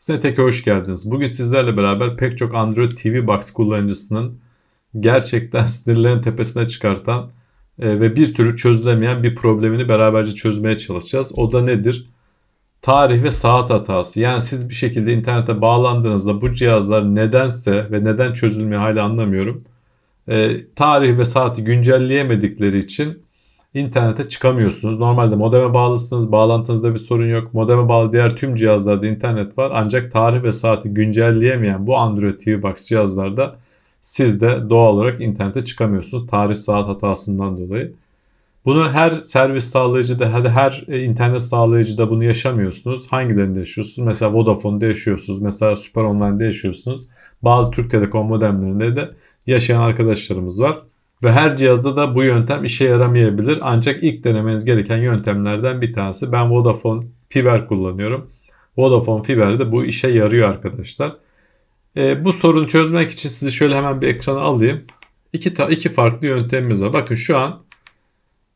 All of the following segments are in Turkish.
Snetech'e hoş geldiniz. Bugün sizlerle beraber pek çok Android TV Box kullanıcısının gerçekten sinirlerin tepesine çıkartan e, ve bir türlü çözülemeyen bir problemini beraberce çözmeye çalışacağız. O da nedir? Tarih ve saat hatası. Yani siz bir şekilde internete bağlandığınızda bu cihazlar nedense ve neden çözülmüyor hala anlamıyorum. E, tarih ve saati güncelleyemedikleri için internete çıkamıyorsunuz. Normalde modeme bağlısınız, bağlantınızda bir sorun yok. Modeme bağlı diğer tüm cihazlarda internet var. Ancak tarih ve saati güncelleyemeyen bu Android TV Box cihazlarda siz de doğal olarak internete çıkamıyorsunuz. Tarih saat hatasından dolayı. Bunu her servis sağlayıcıda, her internet sağlayıcıda bunu yaşamıyorsunuz. Hangilerinde yaşıyorsunuz? Mesela Vodafone'da yaşıyorsunuz. Mesela Süper Online'da yaşıyorsunuz. Bazı Türk Telekom modemlerinde de yaşayan arkadaşlarımız var. Ve her cihazda da bu yöntem işe yaramayabilir. Ancak ilk denemeniz gereken yöntemlerden bir tanesi. Ben Vodafone Fiber kullanıyorum. Vodafone Fiber'de bu işe yarıyor arkadaşlar. E, bu sorunu çözmek için sizi şöyle hemen bir ekrana alayım. İki, ta, iki farklı yöntemimiz var. Bakın şu an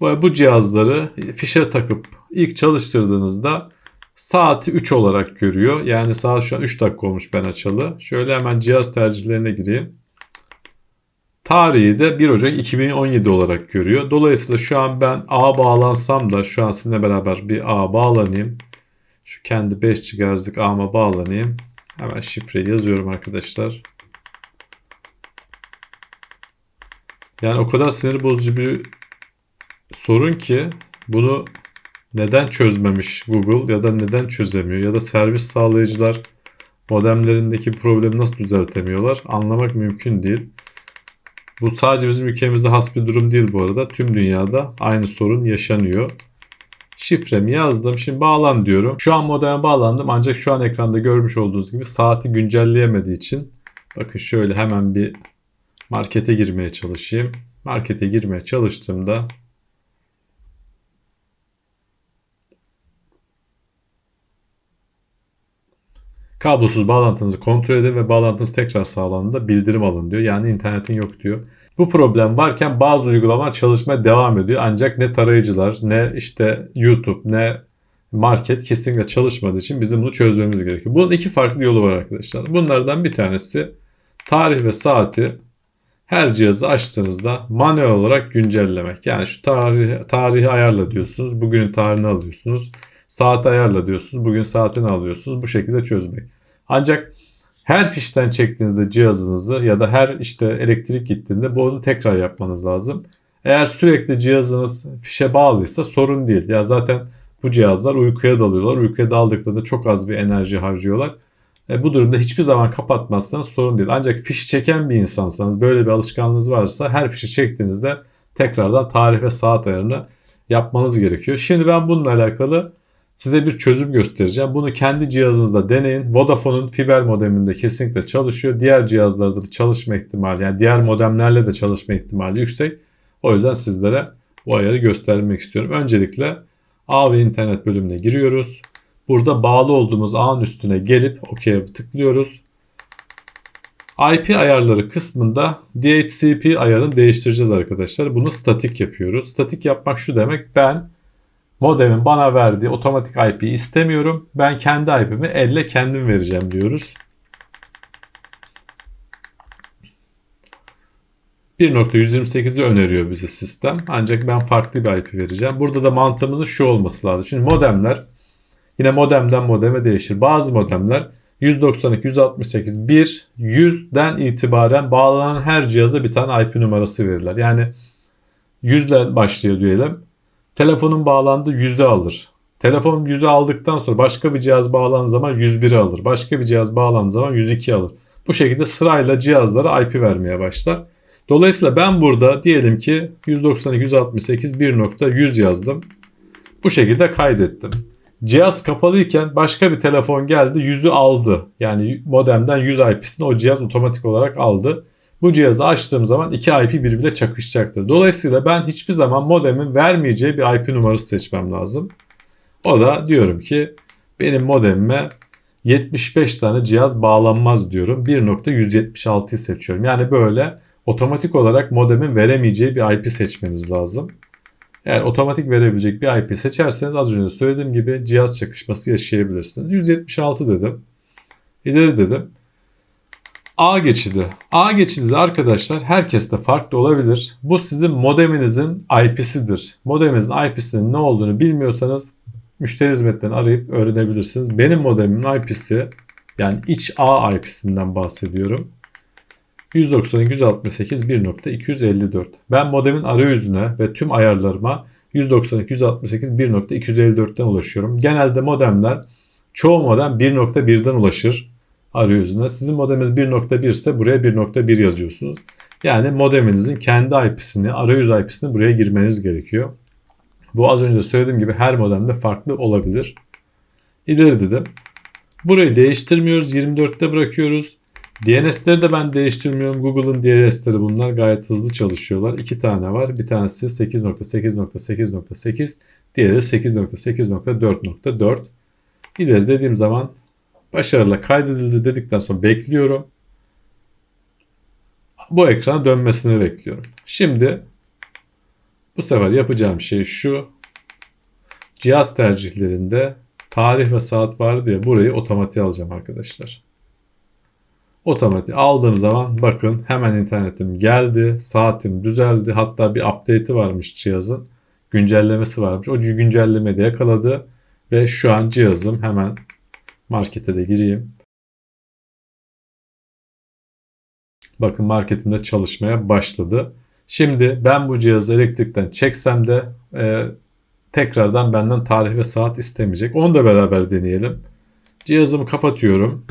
bu, cihazları fişe takıp ilk çalıştırdığınızda saati 3 olarak görüyor. Yani saat şu an 3 dakika olmuş ben açalı. Şöyle hemen cihaz tercihlerine gireyim. Tarihi de 1 Ocak 2017 olarak görüyor. Dolayısıyla şu an ben A bağlansam da şu an sizinle beraber bir A bağlanayım. Şu kendi 5 GHz'lik A'ma bağlanayım. Hemen şifreyi yazıyorum arkadaşlar. Yani o kadar sinir bozucu bir sorun ki bunu neden çözmemiş Google ya da neden çözemiyor ya da servis sağlayıcılar modemlerindeki problemi nasıl düzeltemiyorlar anlamak mümkün değil. Bu sadece bizim ülkemize has bir durum değil bu arada. Tüm dünyada aynı sorun yaşanıyor. Şifremi yazdım. Şimdi bağlan diyorum. Şu an modeme bağlandım ancak şu an ekranda görmüş olduğunuz gibi saati güncelleyemediği için bakın şöyle hemen bir markete girmeye çalışayım. Markete girmeye çalıştığımda Kablosuz bağlantınızı kontrol edin ve bağlantınız tekrar sağlandığında bildirim alın diyor. Yani internetin yok diyor. Bu problem varken bazı uygulamalar çalışmaya devam ediyor. Ancak ne tarayıcılar ne işte YouTube ne market kesinlikle çalışmadığı için bizim bunu çözmemiz gerekiyor. Bunun iki farklı yolu var arkadaşlar. Bunlardan bir tanesi tarih ve saati her cihazı açtığınızda manuel olarak güncellemek. Yani şu tarih, tarihi ayarla diyorsunuz. Bugünün tarihini alıyorsunuz. Saati ayarla diyorsunuz. Bugün saatini alıyorsunuz. Bu şekilde çözmek. Ancak her fişten çektiğinizde cihazınızı ya da her işte elektrik gittiğinde bunu tekrar yapmanız lazım. Eğer sürekli cihazınız fişe bağlıysa sorun değil. Ya zaten bu cihazlar uykuya dalıyorlar. Uykuya daldıklarında çok az bir enerji harcıyorlar. E, bu durumda hiçbir zaman kapatmazsanız sorun değil. Ancak fiş çeken bir insansanız böyle bir alışkanlığınız varsa her fişi çektiğinizde tekrardan tarih saat ayarını yapmanız gerekiyor. Şimdi ben bununla alakalı size bir çözüm göstereceğim. Bunu kendi cihazınızda deneyin. Vodafone'un fiber modeminde kesinlikle çalışıyor. Diğer cihazlarda da çalışma ihtimali yani diğer modemlerle de çalışma ihtimali yüksek. O yüzden sizlere bu ayarı göstermek istiyorum. Öncelikle ağ ve internet bölümüne giriyoruz. Burada bağlı olduğumuz ağın üstüne gelip OK'ye tıklıyoruz. IP ayarları kısmında DHCP ayarını değiştireceğiz arkadaşlar. Bunu statik yapıyoruz. Statik yapmak şu demek ben modemin bana verdiği otomatik IP istemiyorum. Ben kendi IP'mi elle kendim vereceğim diyoruz. 1.128'i öneriyor bize sistem. Ancak ben farklı bir IP vereceğim. Burada da mantığımızın şu olması lazım. Şimdi modemler yine modemden modeme değişir. Bazı modemler 192, 168, 1, 100'den itibaren bağlanan her cihaza bir tane IP numarası verirler. Yani 100 ile başlıyor diyelim. Telefonun bağlandığı 100'ü alır. Telefon 100'ü aldıktan sonra başka bir cihaz bağlanan zaman 101'i alır. Başka bir cihaz bağlanan zaman 102 alır. Bu şekilde sırayla cihazlara IP vermeye başlar. Dolayısıyla ben burada diyelim ki 192, 168, 1.100 yazdım. Bu şekilde kaydettim. Cihaz kapalıyken başka bir telefon geldi 100'ü aldı. Yani modemden 100 IP'sini o cihaz otomatik olarak aldı. Bu cihazı açtığım zaman iki IP birbirine çakışacaktır. Dolayısıyla ben hiçbir zaman modemin vermeyeceği bir IP numarası seçmem lazım. O da diyorum ki benim modemime 75 tane cihaz bağlanmaz diyorum. 1.176'yı seçiyorum. Yani böyle otomatik olarak modemin veremeyeceği bir IP seçmeniz lazım. Eğer otomatik verebilecek bir IP seçerseniz az önce söylediğim gibi cihaz çakışması yaşayabilirsiniz. 176 dedim. İleri dedim. A geçidi. A geçidi de arkadaşlar herkeste farklı olabilir. Bu sizin modeminizin IP'sidir. Modeminizin IP'sinin ne olduğunu bilmiyorsanız müşteri hizmetlerini arayıp öğrenebilirsiniz. Benim modemimin IP'si yani iç A IP'sinden bahsediyorum. 192.168.1.254. Ben modemin arayüzüne ve tüm ayarlarıma 192.168.1.254'ten ulaşıyorum. Genelde modemler çoğu modem 1.1'den ulaşır arayüzüne. Sizin modeminiz 1.1 ise buraya 1.1 yazıyorsunuz. Yani modeminizin kendi IP'sini, arayüz IP'sini buraya girmeniz gerekiyor. Bu az önce söylediğim gibi her modemde farklı olabilir. İleri dedim. Burayı değiştirmiyoruz. 24'te bırakıyoruz. DNS'leri de ben değiştirmiyorum. Google'ın DNS'leri bunlar gayet hızlı çalışıyorlar. İki tane var. Bir tanesi 8.8.8.8 diğeri de 8.8.4.4. İleri dediğim zaman başarıyla kaydedildi dedikten sonra bekliyorum. Bu ekrana dönmesini bekliyorum. Şimdi bu sefer yapacağım şey şu. Cihaz tercihlerinde tarih ve saat var diye burayı otomatik alacağım arkadaşlar. Otomatik aldığım zaman bakın hemen internetim geldi. Saatim düzeldi. Hatta bir update'i varmış cihazın. Güncellemesi varmış. O güncellemeyi de yakaladı. Ve şu an cihazım hemen markete de gireyim. Bakın marketinde çalışmaya başladı. Şimdi ben bu cihazı elektrikten çeksem de e, tekrardan benden tarih ve saat istemeyecek. Onu da beraber deneyelim. Cihazımı kapatıyorum.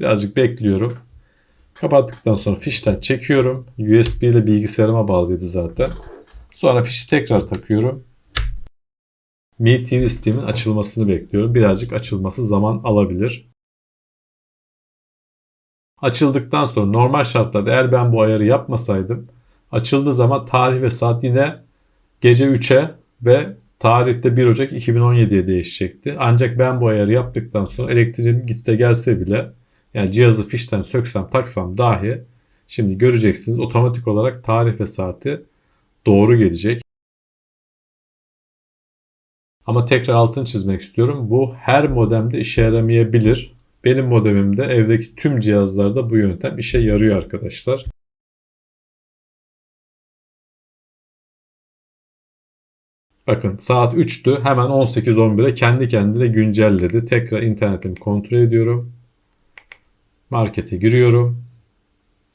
Birazcık bekliyorum. Kapattıktan sonra fişten çekiyorum. USB ile bilgisayarıma bağlıydı zaten. Sonra fişi tekrar takıyorum. Mi TV sistemin açılmasını bekliyorum. Birazcık açılması zaman alabilir. Açıldıktan sonra normal şartlarda eğer ben bu ayarı yapmasaydım açıldığı zaman tarih ve saat yine gece 3'e ve tarihte 1 Ocak 2017'ye değişecekti. Ancak ben bu ayarı yaptıktan sonra elektriğim gitse gelse bile yani cihazı fişten söksem taksam dahi şimdi göreceksiniz otomatik olarak tarih ve saati doğru gelecek. Ama tekrar altını çizmek istiyorum. Bu her modemde işe yaramayabilir. Benim modemimde evdeki tüm cihazlarda bu yöntem işe yarıyor arkadaşlar. Bakın saat 3'tü. Hemen 18.11'e kendi kendine güncelledi. Tekrar internetimi kontrol ediyorum. Markete giriyorum.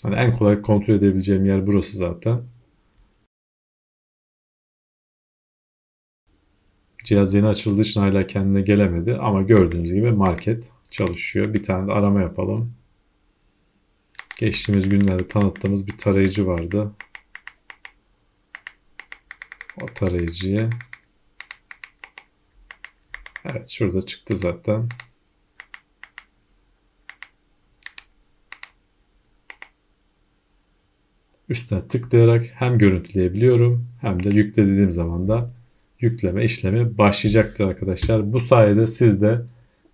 Hani en kolay kontrol edebileceğim yer burası zaten. Cihaz yeni açıldığı için hala kendine gelemedi ama gördüğünüz gibi market çalışıyor. Bir tane de arama yapalım. Geçtiğimiz günlerde tanıttığımız bir tarayıcı vardı. O tarayıcıyı Evet şurada çıktı zaten. Üstüne tıklayarak hem görüntüleyebiliyorum hem de yükle dediğim zaman da yükleme işlemi başlayacaktır arkadaşlar. Bu sayede siz de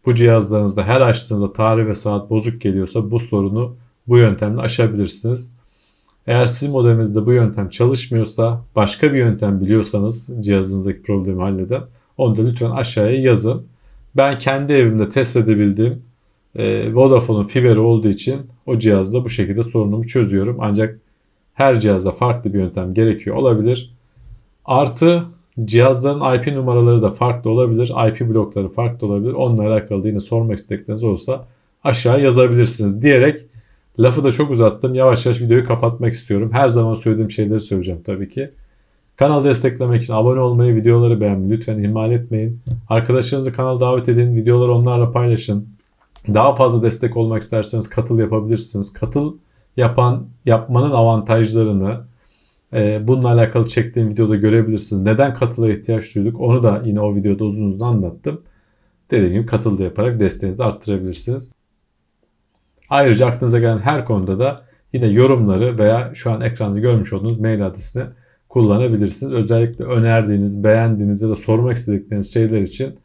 bu cihazlarınızda her açtığınızda tarih ve saat bozuk geliyorsa bu sorunu bu yöntemle aşabilirsiniz. Eğer sizin modeminizde bu yöntem çalışmıyorsa başka bir yöntem biliyorsanız cihazınızdaki problemi halleden onu da lütfen aşağıya yazın. Ben kendi evimde test edebildiğim e, Vodafone'un fiberi olduğu için o cihazda bu şekilde sorunumu çözüyorum. Ancak her cihazda farklı bir yöntem gerekiyor olabilir. Artı cihazların IP numaraları da farklı olabilir. IP blokları farklı olabilir. Onunla alakalı yine sormak istedikleriniz olursa aşağı yazabilirsiniz diyerek lafı da çok uzattım. Yavaş yavaş videoyu kapatmak istiyorum. Her zaman söylediğim şeyleri söyleyeceğim tabii ki. Kanalı desteklemek için abone olmayı, videoları beğenmeyi lütfen ihmal etmeyin. Arkadaşlarınızı kanala davet edin, videoları onlarla paylaşın. Daha fazla destek olmak isterseniz katıl yapabilirsiniz. Katıl yapan yapmanın avantajlarını bununla alakalı çektiğim videoda görebilirsiniz. Neden katıla ihtiyaç duyduk onu da yine o videoda uzun uzun anlattım. Dediğim gibi katılda yaparak desteğinizi arttırabilirsiniz. Ayrıca aklınıza gelen her konuda da yine yorumları veya şu an ekranda görmüş olduğunuz mail adresini kullanabilirsiniz. Özellikle önerdiğiniz, beğendiğiniz ya da sormak istedikleriniz şeyler için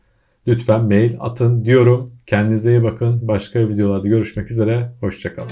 lütfen mail atın diyorum. Kendinize iyi bakın. Başka videolarda görüşmek üzere. Hoşçakalın.